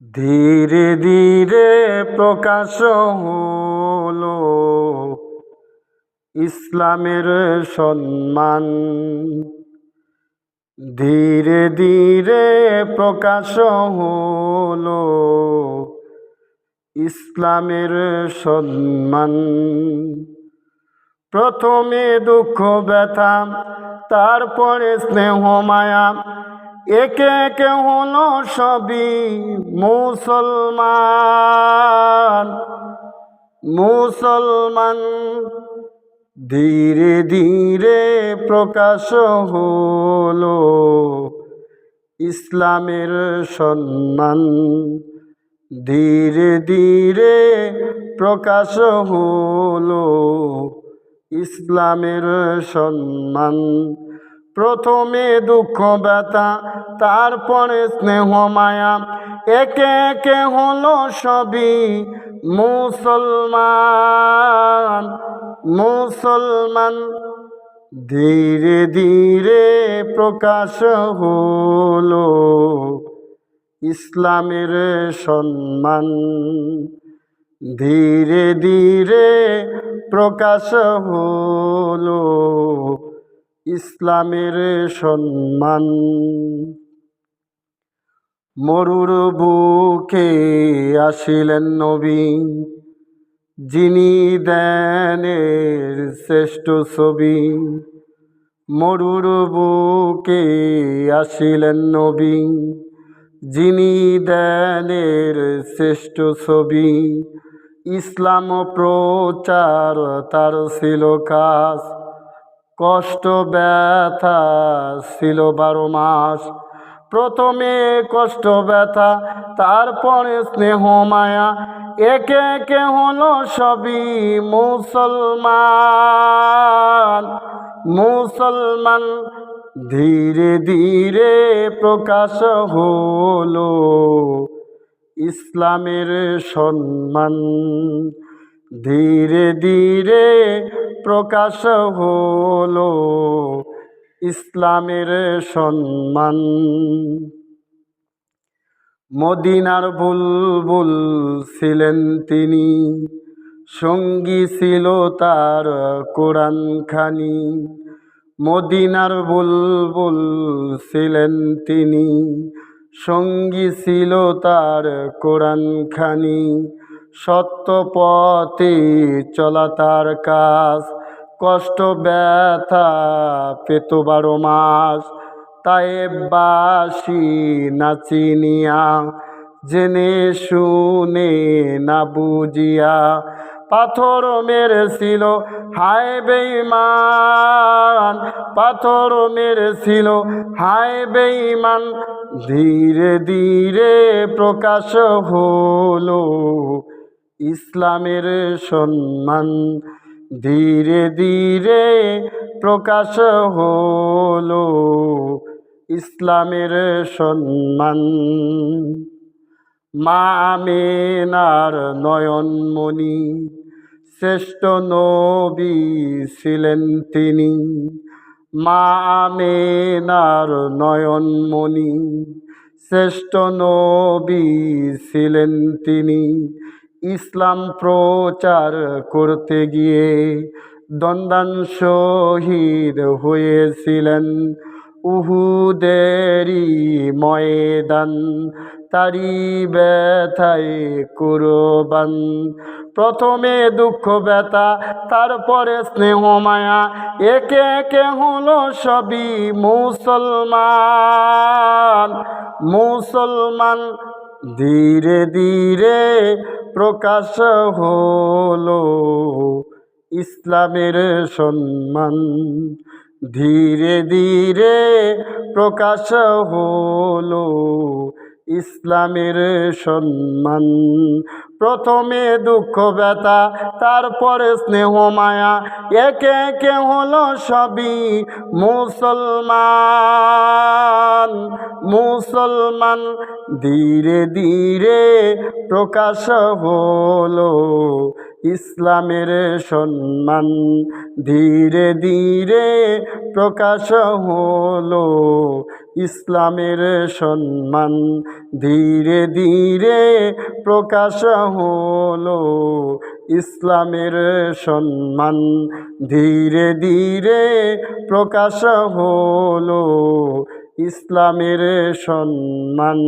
ধীরে ধীরে প্রকাশ হলো ইসলামের সম্মান। ধীরে ধীরে প্রকাশ হলো ইসলামের সম্মান। প্রথমে দুঃখ, ব্যথা, তারপরে স্নেহ, মায়া একে একে হলো সবই মুসলমান। মুসলমান ধীরে ধীরে প্রকাশ হলো। ইসলামের সম্মান ধীরে ধীরে প্রকাশ হলো। ইসলামের সম্মান প্রথমে দুঃখ, ব্যথা, তারপরে স্নেহ, মায়া। একে একে হলো সবই মুসলমান মুসলমান। ধীরে ধীরে প্রকাশ হলো ইসলামের সম্মান। ধীরে ধীরে প্রকাশ হলো ইসলামের সম্মান। মরুর বুকে আসিলেন নবী, যিনি দেনের শ্রেষ্ঠ ছবি। মরুর বুকে আসিলেন নবী, যিনি দেনের শ্রেষ্ঠ ছবি। ইসলাম প্রচার তার ছিল কাজ কষ্ট, ব্যথা ছিল বারো মাস। প্রথমে কষ্ট, ব্যথা, তারপরে স্নেহ, মায়া। একে একে হলো সবই মুসলমান। মুসলমান ধীরে ধীরে প্রকাশ হলো ইসলামের সম্মান। ধীরে ধীরে প্রকাশ হলো ইসলামের সম্মান। মদিনার বুলবুল ছিলেন তিনি, সঙ্গী ছিল তার কোরআন খানি মদিনার বুলবুল ছিলেন তিনি, সঙ্গী ছিল তার কোরআন খানি সত্য পথে চলা তার কাজ। কষ্ট, ব্যথা পেত বারো মাস। তাই বাসি নাচিনিয়া জেনে শুনে না বুঝিয়া পাথর মেরেছিল, হায় বেইমান পাথর মেরেছিল, হায় বেইমান ধীরে ধীরে প্রকাশ হলো ইসলামের সম্মান ধীরে ধীরে প্রকাশ হলো। ইসলামের সম্মান মা নয়নমণি, শ্রেষ্ঠ নবী ছিলেন তিনি। মা নয়নমণি, শ্রেষ্ঠ নবী ছিলেন তিনি। ইসলাম প্রচার করতে গিয়ে দন্দান শহীদ হয়েছিলেন। উহুদেরই ময়দান তারি ব্যথায় কুরবান। প্রথমে দুঃখ, ব্যথা, তারপরে স্নেহ, মায়া, একে একে হলো সবই মুসলমান। মুসলমান ধীরে ধীরে প্রকাশ হলো ইসলামের সম্মান। ধীরে ধীরে প্রকাশ হলো ইসলামের সম্মান। প্রথমে দুঃখ ব্যথা, তারপরে স্নেহ মায়া, একে একে হলো সবই মুসলমান। মুসলমান ধীরে ধীরে প্রকাশ হলো। ইসলামের সম্মান ধীরে ধীরে প্রকাশ হলো। ইসলামের সম্মান ধীরে ধীরে প্রকাশ হলো। ইসলামের সম্মান ধীরে ধীরে প্রকাশ হলো। ইসলামের সম্মান